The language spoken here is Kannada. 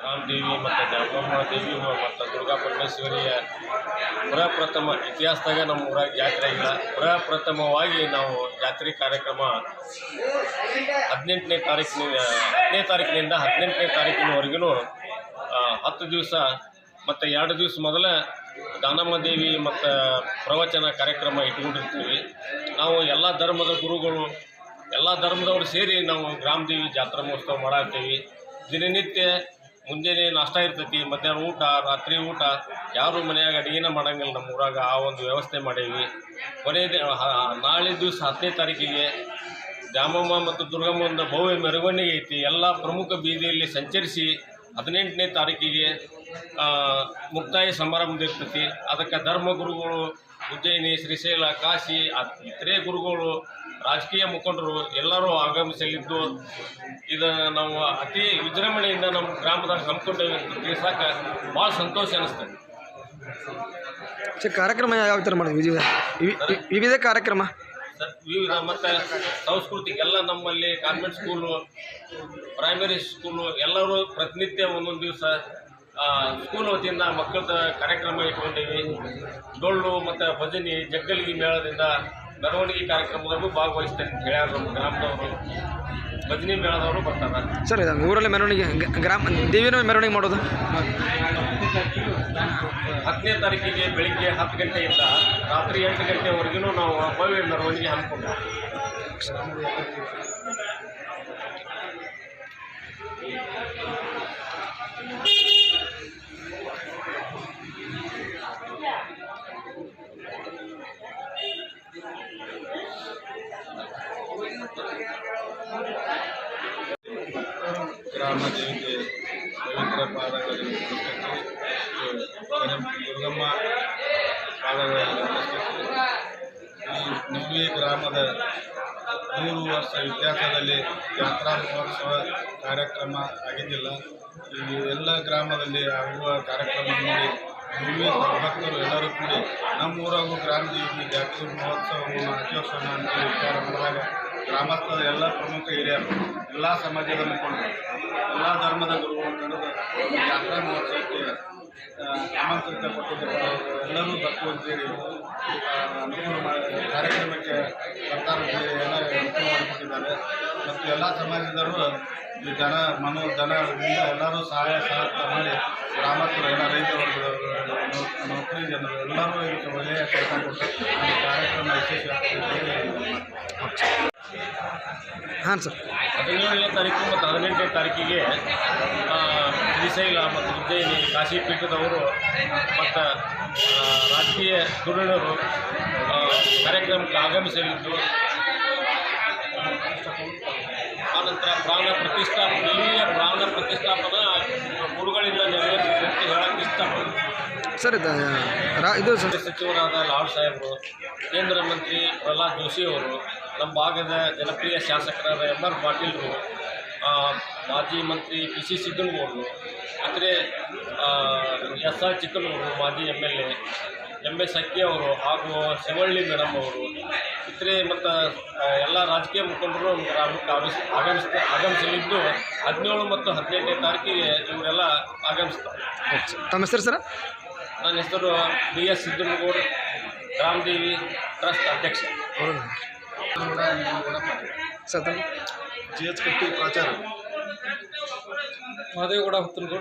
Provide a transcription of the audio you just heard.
ರಾಮದೇವಿ ಮತ್ತು ಜಾಗಮ್ಮ ದೇವಿ ಮತ್ತು ದುರ್ಗಾ ಪರಮೇಶ್ವರಿಯ ಪ್ರಪ್ರಥಮ ಇತಿಹಾಸದಾಗ ನಮ್ಮ ಊರಾಗ ಜಾತ್ರೆ ಇಲ್ಲ. ಪ್ರಪ್ರಥಮವಾಗಿ ನಾವು ಜಾತ್ರೆ ಕಾರ್ಯಕ್ರಮ ಹದಿನೆಂಟನೇ ತಾರೀಕಿನ ಹತ್ತನೇ ತಾರೀಕಿನಿಂದ ಹದಿನೆಂಟನೇ ತಾರೀಕಿನವರೆಗೂ ಹತ್ತು ದಿವಸ ಮತ್ತು ಎರಡು ದಿವಸ ಮೊದಲ ದಾನಮ್ಮ ದೇವಿ ಮತ್ತು ಪ್ರವಚನ ಕಾರ್ಯಕ್ರಮ ಇಟ್ಕೊಂಡಿರ್ತೀವಿ. ನಾವು ಎಲ್ಲ ಧರ್ಮದ ಗುರುಗಳು, ಎಲ್ಲ ಧರ್ಮದವರು ಸೇರಿ ನಾವು ಗ್ರಾಮದೇವಿ ಜಾತ್ರಾ ಮಹೋತ್ಸವ ಮಾಡಾಕ್ತೀವಿ. ದಿನನಿತ್ಯ ಮುಂಜಾನೆ ನಾಷ್ಟ ಇರ್ತೈತಿ, ಮಧ್ಯಾಹ್ನ ಊಟ, ರಾತ್ರಿ ಊಟ. ಯಾರು ಮನೆಯಾಗ ಅಡುಗೆನ ಮಾಡಂಗಿಲ್ಲ ನಮ್ಮ ಊರಾಗ, ಆ ಒಂದು ವ್ಯವಸ್ಥೆ ಮಾಡೀವಿ. ಕೊನೆ ನಾಳೆ ದಿವಸ ಹತ್ತನೇ ತಾರೀಕಿಗೆ ದ್ಯಾಮಮ್ಮ ಮತ್ತು ದುರ್ಗಮ್ಮನ ಭವ್ಯ ಮೆರವಣಿಗೆ ಐತಿ. ಎಲ್ಲ ಪ್ರಮುಖ ಬೀದಿಯಲ್ಲಿ ಸಂಚರಿಸಿ ಹದಿನೆಂಟನೇ ತಾರೀಕಿಗೆ ಮುಕ್ತಾಯ ಸಮಾರಂಭ ಇರ್ತೈತಿ. ಅದಕ್ಕೆ ಧರ್ಮಗುರುಗಳು ಉಜ್ಜಯಿನಿ, ಶ್ರೀಶೈಲ, ಕಾಶಿ ಇತರೆ ಗುರುಗಳು, ರಾಜಕೀಯ ಮುಖಂಡರು ಎಲ್ಲರೂ ಆಗಮಿಸಲಿದ್ದು, ಇದು ನಾವು ಅತಿ ವಿಜೃಂಭಣೆಯಿಂದ ನಮ್ಮ ಗ್ರಾಮದಾಗ ಹಮ್ಮಿಕೊಂಡೇವೆ ತಿಳಿಸಾಕ ಭಾಳ ಸಂತೋಷ ಅನಿಸ್ತದೆ. ಕಾರ್ಯಕ್ರಮ ಯಾವ ಥರ ಮಾಡಿದ್ವಿ ವಿವಿಧ ಕಾರ್ಯಕ್ರಮ? ವಿವಿಧ ಮತ್ತು ಸಂಸ್ಕೃತಿ ಎಲ್ಲ ನಮ್ಮಲ್ಲಿ ಕಾನ್ವೆಂಟ್ ಸ್ಕೂಲು ಪ್ರೈಮರಿ ಸ್ಕೂಲು ಎಲ್ಲರೂ ಪ್ರತಿನಿತ್ಯ ಒಂದೊಂದು ದಿವಸ ಸ್ಕೂಲ್ ವತಿಯಿಂದ ಮಕ್ಕಳದ ಕಾರ್ಯಕ್ರಮ ಇಟ್ಕೊಂಡೀವಿ. ಡೊಳ್ಳು ಮತ್ತು ಭಜನೆ, ಜಗ್ಗಲಿಗೆ ಮೇಳದಿಂದ ಮೆರವಣಿಗೆ ಕಾರ್ಯಕ್ರಮದಾಗೂ ಭಾಗವಹಿಸ್ತಾರೆ ಅಂತ ಹೇಳ್ಯಾರ ನಮ್ಮ ಗ್ರಾಮದವರು. ಭಜನೆ ಮೇಳದವರು ಬರ್ತಾರೆ. ಸರ್ ಇದು ಊರಲ್ಲಿ ಮೆರವಣಿಗೆ ಗ್ರಾಮ ದೇವಿನ ಮೆರವಣಿಗೆ ಮಾಡೋದು? ಹತ್ತನೇ ತಾರೀಕಿಗೆ ಬೆಳಿಗ್ಗೆ ಹತ್ತು ಗಂಟೆಯಿಂದ ರಾತ್ರಿ ಎಂಟು ಗಂಟೆವರೆಗೂ ನಾವು ಭವ್ಯ ಮೆರವಣಿಗೆ ಹಮ್ಮಿಕೊಂಡಿದ್ದೀವಿ ಗ್ರಾಮ ದೇವಿಗೆ ಪವಿತ್ರ ಪಾದಗಳಲ್ಲಿ ದುರ್ಗಮ್ಮ ಈ ನವ್ವಿ ಗ್ರಾಮದ ಮೂರು ವರ್ಷ ಇತಿಹಾಸದಲ್ಲಿ ಯಾತ್ರಾ ಮಹೋತ್ಸವ ಕಾರ್ಯಕ್ರಮ ಆಗಿದ್ದಿಲ್ಲ. ಈ ಎಲ್ಲ ಗ್ರಾಮದಲ್ಲಿ ಆಗುವ ಕಾರ್ಯಕ್ರಮ ನೋಡಿ ಭಕ್ತರು ಎಲ್ಲರೂ ಕೂಡಿ ನಮ್ಮ ಊರಾಗೂ ಗ್ರಾಮ ದೇವಿ ಜಾತ್ರೆ ಮಹೋತ್ಸವವನ್ನು ಆಚರಿಸೋಣ ಅಂತ ವಿಚಾರ ಮಾಡಿದಾಗ ಗ್ರಾಮಸ್ಥರ ಎಲ್ಲ ಪ್ರಮುಖ ಹಿರಿಯರು ಎಲ್ಲ ಸಮಾಜದ ಮುಖಂಡರು ಎಲ್ಲ ಧರ್ಮದ ಗುರುಗಳು ಕರೆದು ಜಾತ್ರಾ ಮಹೋತ್ಸವಕ್ಕೆ ಆಮಂತ್ರಿತ ಕೊಟ್ಟಿದ್ದಾರೆ ಎಲ್ಲರೂ ಬರ್ತೀವಂತೇಳಿ ಆ, ಅನುಕೂಲ ಕಾರ್ಯಕ್ರಮಕ್ಕೆ ಸರ್ಕಾರ ಎಲ್ಲ ಅನುಕೂಲ ಮಾಡಿಕೊಟ್ಟಿದ್ದಾರೆ. ಮತ್ತು ಎಲ್ಲ ಸಮಾಜದವರು ಈ ಜನ ಮನೋ ದನದಿಂದ ಎಲ್ಲರೂ ಸಹಾಯ ಸಹಕಾರ ಮಾಡಿ ಗ್ರಾಮಸ್ಥರು ಎಲ್ಲ ರೈತರು ನೌಕರಿ ಜನರು ಎಲ್ಲರೂ ಇದಕ್ಕೆ ಒಳ್ಳೆಯ ಕೆಲಸ ಕೊಟ್ಟು ಕಾರ್ಯಕ್ರಮ ಯಶಸ್ವಿ ಹಾಂ ಸರ್. ಹದಿನೇಳನೇ ತಾರೀಕು ಮತ್ತು ಹದಿನೆಂಟನೇ ತಾರೀಕಿಗೆ ಶ್ರೀಶೈಲ ಮತ್ತು ಉಜ್ಜಯಿನಿ ಕಾಶಿ ಪೀಠದವರು ಮತ್ತು ರಾಜಕೀಯ ಧುರೀಣರು ಕಾರ್ಯಕ್ರಮಕ್ಕೆ ಆಗಮಿಸಲಿದ್ದು ಆನಂತರ ಪ್ರಾಣ ಪ್ರತಿಷ್ಠಾಪನೆ ದೇವಿಯ ಪ್ರಾಣ ಪ್ರತಿಷ್ಠಾಪನ ಗುರುಗಳಿಂದ ನೆರವೇರಿಸಿದೆ ಅಂತ ಹೇಳಕ್ಕೆ ಇಷ್ಟಪಡ್ತೀನಿ. ಸರ್ ಇದು ಸಚಿವರಾದ ಲಾಲ್ ಸಾಹೇಬರು ಕೇಂದ್ರ ಮಂತ್ರಿ ಪ್ರಹ್ಲಾದ್ ಜೋಶಿ ಅವರು ನಮ್ಮ ಭಾಗದ ಜನಪ್ರಿಯ ಶಾಸಕರಾದ ಎಂ ಆರ್ ಪಾಟೀಲ್ರು ಮಾಜಿ ಮಂತ್ರಿ ಪಿ ಸಿ ಸಿದ್ದನಗೌಡರು ಆದರೆ ಎಸ್ ಆರ್ ಚಿಕ್ಕನಗೌಡರು ಮಾಜಿ M L A M S Akki ಅವರು ಹಾಗೂ ಶಿವಳ್ಳಿ ಮೇಡಮ್ ಅವರು ಇತರೆ ಮತ್ತು ಎಲ್ಲ ರಾಜಕೀಯ ಮುಖಂಡರು ಗ್ರಾಮಕ್ಕೆ ಆಗಮಿಸ್ ಆಗಮಿಸ್ತ ಆಗಮಿಸಲಿದ್ದು ಹದಿನೇಳು ಮತ್ತು ಹದಿನೆಂಟನೇ ತಾರೀಕಿಗೆ ಇವರೆಲ್ಲ ಆಗಮಿಸ್ತಾರೆ. ತಮ್ಮ ಹೆಸರು ಸರ್? ನನ್ನ ಹೆಸರು B S Siddanagowda Ramadevi trust ಅಧ್ಯಕ್ಷ. సతం జిహెచ్ కట్టి ప్రచారం. మాదేవి కూడా హత్తులు